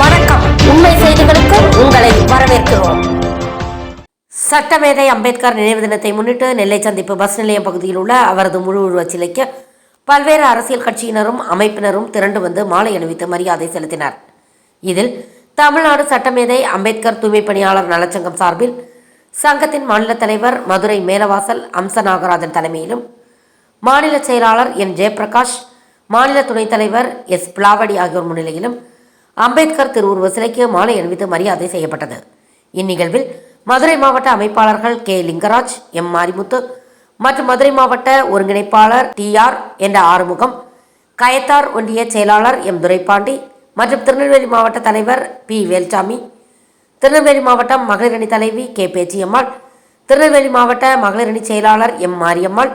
வணக்கம். உண்மை செய்திகளுக்கு உங்களை வரவேற்கிறோம். சட்டமேதை அம்பேத்கர் நினைவு தினத்தை முன்னிட்டு நெல்லை சந்திப்பு பஸ் நிலையம் பகுதியில் உள்ள அவரது முழு உருவச் சிலைக்கு பல்வேறு அரசியல் கட்சியினரும் அமைப்பினரும் திரண்டு வந்து மாலை அணிவித்து மரியாதை செலுத்தினர். இதில் தமிழ்நாடு சட்டமேதை அம்பேத்கர் தூய்மை பணியாளர் நலச்சங்கம் சார்பில் சங்கத்தின் மாநில தலைவர் மதுரை மேலவாசல் அம்ச நாகராஜன் தலைமையிலும் மாநில செயலாளர் என் ஜெயபிரகாஷ் மாநில துணைத் தலைவர் எஸ் பிளாவடி ஆகியோர் முன்னிலையிலும் அம்பேத்கர் திருவுருவ சிலைக்கு மாலை அணிவித்து மரியாதை செய்யப்பட்டது. இந்நிகழ்வில் மதுரை மாவட்ட அமைப்பாளர்கள் கே. லிங்கராஜ் எம். மாரிமுத்து மற்றும் மதுரை மாவட்ட ஒருங்கிணைப்பாளர் டி. ஆர். என்ற ஆறுமுகம் கயத்தார் ஒன்றிய செயலாளர் எம். துரைப்பாண்டி மற்றும் திருநெல்வேலி மாவட்ட தலைவர் பி. வேல்சாமி திருநெல்வேலி மாவட்டம் மகளிரணி தலைவி கே. பேச்சியம்மாள் திருநெல்வேலி மாவட்ட மகளிரணி செயலாளர் எம். மாரியம்மாள்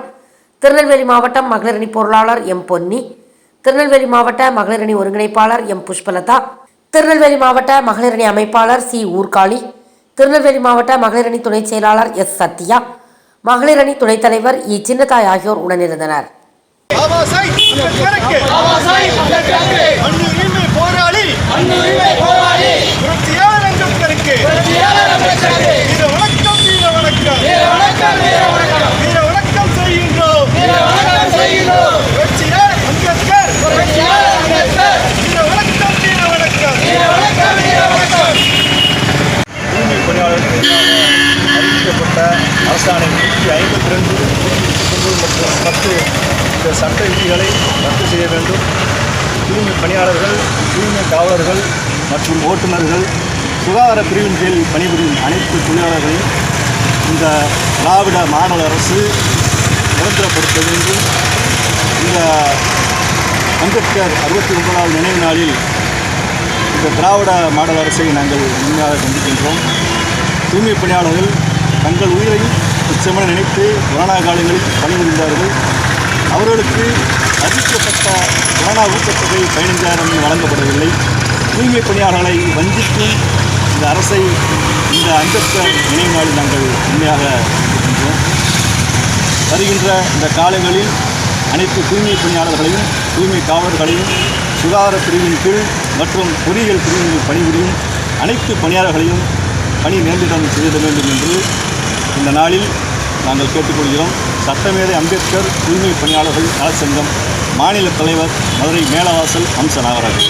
திருநெல்வேலி மாவட்டம் மகளிரணி பொருளாளர் எம். பொன்னி திருநெல்வேலி மாவட்ட மகளிரணி ஒருங்கிணைப்பாளர் எம் புஷ்பலதா திருநெல்வேலி மாவட்ட மகளிரணி அமைப்பாளர் சி ஊர்காளி திருநெல்வேலி மாவட்ட மகளிரணி துணைச் செயலாளர் எஸ் சத்யா மகளிரணி துணைத் தலைவர் இ சின்னதாய் ஆகியோர் உடனிருந்தனர். நூற்றி ஐம்பத்தி ரெண்டு மற்றும் பத்து இந்த சட்ட விதிகளை ரத்து செய்ய வேண்டும் தூய்மை பணியாளர்கள் தூய்மை காவலர்கள் மற்றும் ஓட்டுநர்கள் சுகாதார பிரிவின் கீழ் பணிபுரியும் அனைத்து தொழிலாளர்களையும் இந்த திராவிட மாநில அரசு நிரந்தரப்படுத்த வேண்டும் இந்த அம்பேத்கர் அறுபத்தி ஒன்பதாவது நினைவு நாளில் இந்த திராவிட மாடல் அரசை நாங்கள் உண்மையாக சந்திக்கின்றோம் தூய்மை பணியாளர்கள் தங்கள் உயிரையும் நிச்சயமாக நினைத்து கொரோனா காலங்களில் பணிபுரிந்தார்கள் அவர்களுக்கு அறிவிக்கப்பட்ட கொரோனா ஊக்கத்தொகை பதினைஞ்சாயிரம் வழங்கப்படவில்லை. தூய்மை பணியாளர்களை வஞ்சித்து இந்த அரசை இந்த அம்பேத்கர் நினைவு நாளில் நாங்கள் உண்மையாக இருக்கின்றோம். வருகின்ற இந்த காலங்களில் அனைத்து தூய்மை பணியாளர்களையும் தூய்மை காவலர்களையும் சுகாதார பிரிவின் கீழ் மற்றும் பொறியியல் பிரிவினில் பணிபுரியும் அனைத்து பணியாளர்களையும் பணி நேர்ந்திடம் செய்திட வேண்டும் என்று இந்த நாளில் நாங்கள் கேட்டுக்கொள்கிறோம். சட்டமேதை அம்பேத்கர் தூய்மை பணியாளர்கள் நலச்சங்கம் மாநில தலைவர் மதுரை மேலவாசல் அம்ச நாகராஜன்.